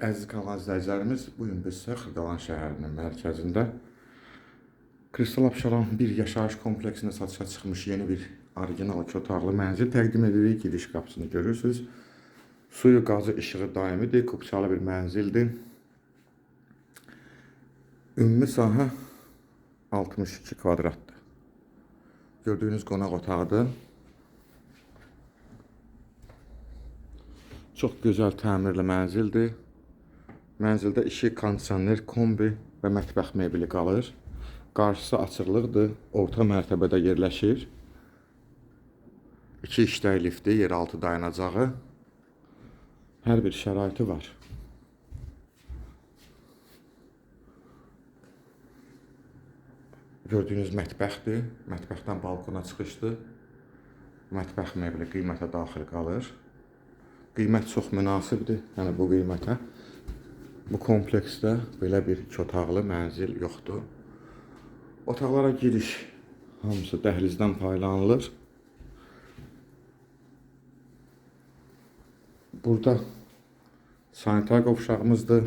Əziz kanal izləyicilərimiz, bu gün biz sizə Xırdalan şəhərinin mərkəzində Kristal Abşeron bir yaşayış kompleksində satışa çıxmış yeni bir orijinal iki otaqlı mənzil təqdim edirik. Giriş qapısını görürsünüz. Suyu, qazı, işığı daimidir. Kupçalı bir mənzildir. Ümumi sahə 62 kvadratdır. Gördüyünüz qonaq otağıdır. Çox gözəl təmirli mənzildir. Mənzildə işıq, kondisioner, kombi və mətbəx mebeli qalır. Qarşısı açıqlıqdır, orta mərtəbədə yerləşir. İki işləy lifti, yeraltı dayanacağı. Hər bir şəraiti var. Gördüyünüz mətbəxdir. Mətbəxdən balkona çıxışdır. Mətbəx mebeli qiymətə daxil qalır. Qiymət çox münasibdir, yəni bu qiymətə. Bu kompleksdə belə bir iki otaqlı mənzil yoxdur. Otaqlara giriş hamısı dəhlizdən paylanılır. Burada sanitar qovşağımızdır.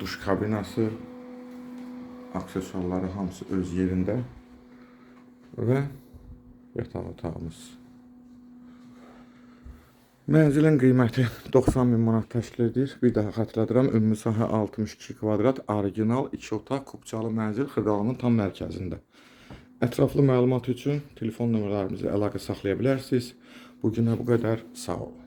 Duş kabinası, aksesuarları hamısı öz yerində və yataq otağımız. Mənzilin qiyməti 90 min manat təşkil edir. Bir daha xatırladıram, ümumi sahə 62 kvadrat, orijinal 2 otaq, kubçalı mənzil Xırdalanın tam mərkəzində. Ətraflı məlumat üçün telefon nömrələrimizi əlaqə saxlaya bilərsiniz. Bu günə bu qədər. Sağ olun.